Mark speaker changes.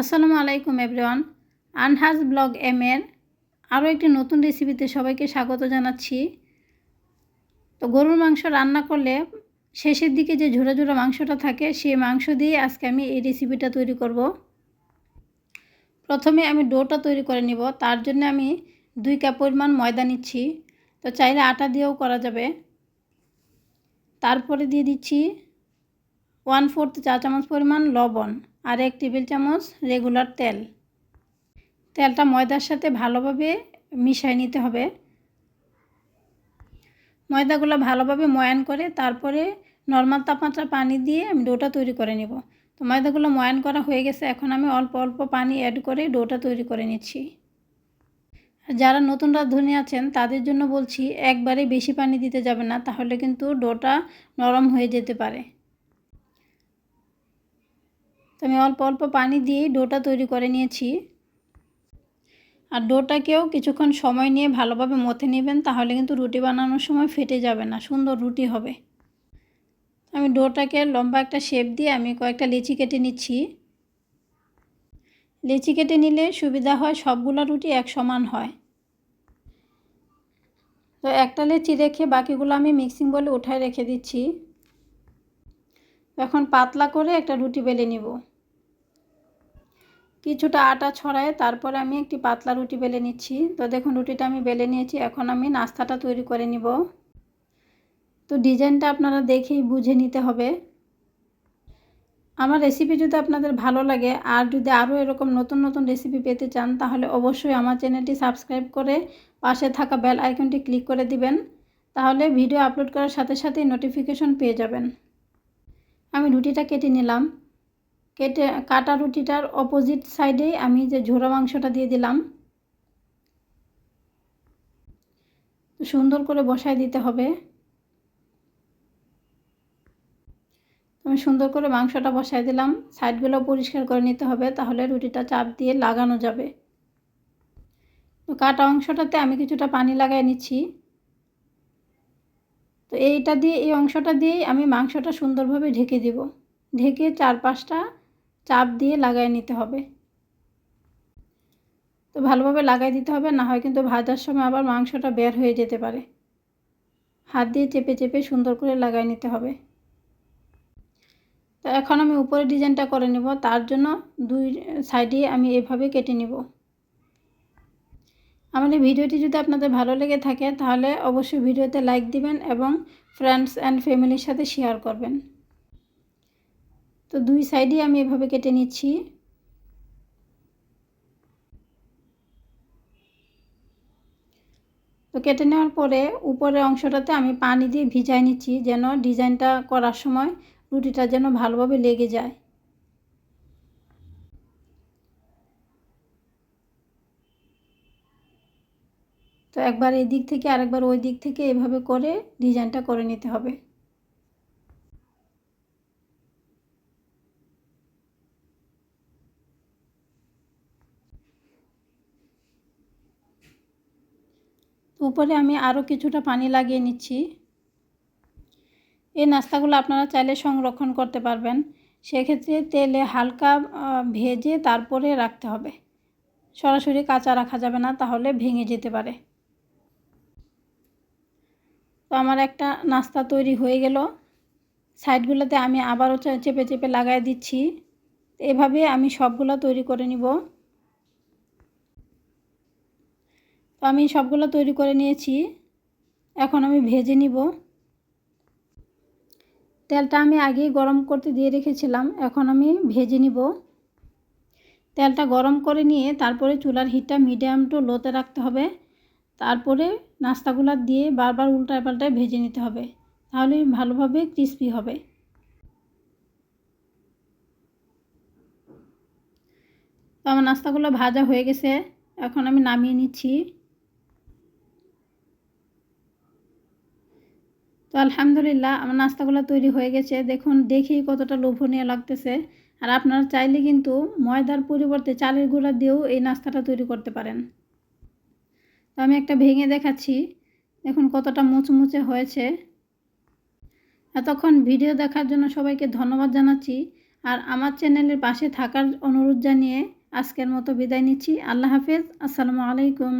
Speaker 1: আসসালামু আলাইকুম everyone আনহাজ blog M এর আরও একটি নতুন রেসিপিতে সবাইকে স্বাগত জানাচ্ছি। তো গরুর মাংস রান্না করলে শেষের দিকে যে ঝোড়া ঝোড়া মাংসটা থাকে সেই মাংস দিয়ে আজকে আমি এই রেসিপিটা তৈরি করব। প্রথমে আমি ডোটা তৈরি করে নিব, তার জন্য আমি দুই কাপ পরিমাণ ময়দা নিচ্ছি। তো চাইলে আটা দিয়েও করা যাবে। তারপরে দিয়ে দিচ্ছি ওয়ান ফোর্থ চা চামচ পরিমাণ লবণ। আর এক টেবিল চামচ রেগুলার তেল। তেলটা ময়দার সাথে ভালোভাবে মিশাই নিতে হবে। ময়দাগুলো ভালোভাবে ময়ান করে তারপরে নর্মাল তাপমাত্রা পানি দিয়ে আমি ডোটা তৈরি করে নেব। তো ময়দাগুলো ময়ান করা হয়ে গেছে, এখন আমি অল্প অল্প পানি অ্যাড করে ডোটা তৈরি করে নিচ্ছি। যারা নতুন রাঁধুনি আছেন, তাদের জন্য বলছি, একবারে বেশি পানি দিতে যাবে না, তাহলে কিন্তু ডোটা নরম হয়ে যেতে পারে। তো আমি অল্প অল্প পানি দিয়েই ডোটা তৈরি করে নিয়েছি। আর ডোটাকেও কিছুক্ষণ সময় নিয়ে ভালোভাবে মথে নেবেন, তাহলে কিন্তু রুটি বানানোর সময় ফেটে যাবে না, সুন্দর রুটি হবে। আমি ডোটাকে লম্বা একটা শেপ দিয়ে আমি কয়েকটা লেচি কেটে নিচ্ছি। লেচি কেটে নিলে সুবিধা হয় সবগুলো রুটি এক সমান হয়। তো একটা লেচি রেখে বাকিগুলো আমি মিক্সিং বলে উঠায় রেখে দিচ্ছি। এখন পাতলা করে একটা রুটি বেলে নিব। কিছুটা আটা ছড়ায় তারপরে আমি একটি পাতলা রুটি বেলে নিচ্ছি। তো দেখুন, রুটিটা আমি বেলে নিয়েছি। এখন আমি নাস্তাটা তৈরি করে নিব। তো ডিজাইনটা আপনারা দেখেই বুঝে নিতে হবে। আমার রেসিপি যদি আপনাদের ভালো লাগে আর যদি আরও এরকম নতুন নতুন রেসিপি পেতে চান, তাহলে অবশ্যই আমার চ্যানেলটি সাবস্ক্রাইব করে পাশে থাকা বেল আইকনটি ক্লিক করে দিবেন। তাহলে ভিডিও আপলোড করার সাথে সাথেই নোটিফিকেশন পেয়ে যাবেন। আমি রুটিটা কেটে নিলাম। কেটে কাটা রুটিটার অপোজিট সাইডেই আমি যে ঝোড়া মাংসটা দিয়ে দিলাম। সুন্দর করে বসায় দিতে হবে। আমি সুন্দর করে মাংসটা বসাই দিলাম। সাইডগুলো পরিষ্কার করে নিতে হবে তাহলে রুটিটা চাপ দিয়ে লাগানো যাবে। কাটা অংশটাতে আমি কিছুটা পানি লাগাই নিচ্ছি। তো এইটা দিয়ে, এই অংশটা দিয়েই আমি মাংসটা সুন্দরভাবে ঢেকে দিব। ঢেকে চার পাঁচটা চাপ দিয়ে লাগাই নিতে হবে। তো ভালোভাবে লাগাই দিতে হবে, না হয় কিন্তু ভাজার সময় আবার মাংসটা বের হয়ে যেতে পারে। হাত দিয়ে চেপে চেপে সুন্দর করে লাগাই নিতে হবে। তো এখন আমি উপরে ডিজাইনটা করে নেব, তার জন্য দুই সাইডে আমি এভাবে কেটে নিব। আমার এই ভিডিওটি যদি আপনাদের ভালো লেগে থাকে, তাহলে অবশ্যই ভিডিওতে লাইক দিবেন এবং ফ্রেন্ডস অ্যান্ড ফ্যামিলির সাথে শেয়ার করবেন। তো দুই সাইডে আমি এভাবে কেটে নিচ্ছি। তো কেটে নেওয়ার পরে উপরের অংশটাতে আমি পানি দিয়ে ভিজাই নিচ্ছি, যেন ডিজাইনটা করার সময় রুটিটা যেন ভালোভাবে লেগে যায়। তো একবার এই দিক থেকে আরেকবার ওই দিক থেকে এভাবে করে ডিজাইনটা করে নিতে হবে। উপরে আমি আরও কিছুটা পানি লাগিয়ে নিচ্ছি। এই নাস্তাগুলো আপনারা চাইলে সংরক্ষণ করতে পারবেন। সেক্ষেত্রে তেলে হালকা ভেজে তারপরে রাখতে হবে। সরাসরি কাঁচা রাখা যাবে না, তাহলে ভেঙে যেতে পারে। তো আমার একটা নাস্তা তৈরি হয়ে গেল। সাইডগুলোতে আমি আবারও চেপে চেপে লাগাই দিচ্ছি। এভাবে আমি সবগুলো তৈরি করে নিব। তো আমি সবগুলো তৈরি করে নিয়েছি। এখন আমি ভেজে নিব। তেলটা আমি আগেই গরম করতে দিয়ে রেখেছিলাম, এখন আমি ভেজে নিব। তেলটা গরম করে নিয়ে তারপরে চুলার হিটটা মিডিয়াম টু লোতে রাখতে হবে। তারপরে নাস্তাগুলো দিয়ে বারবার উল্টায় পাল্টায় ভেজে নিতে হবে। তাহলে ভালোভাবে ক্রিস্পি হবে। তো আমার নাস্তাগুলো ভাজা হয়ে গেছে। এখন আমি নামিয়ে নিচ্ছি। তো আলহামদুলিল্লাহ আমার নাস্তাগুলো তৈরি হয়ে গেছে। দেখুন, দেখেই কতটা লোভনীয় লাগতেছে। আর আপনারা চাইলে কিন্তু ময়দার পরিবর্তে চালের গুঁড়া দিয়েও এই নাস্তাটা তৈরি করতে পারেন। আমি একটা ভেঙে দেখাচ্ছি। দেখুন কতটা মুচমুচে হয়েছে। এতক্ষণ ভিডিও দেখার জন্য সবাইকে ধন্যবাদ জানাচ্ছি। আর আমার চ্যানেলের পাশে থাকার অনুরোধ জানিয়ে আজকের মতো বিদায় নিচ্ছি। আল্লাহ হাফেজ। আসসালামু আলাইকুম।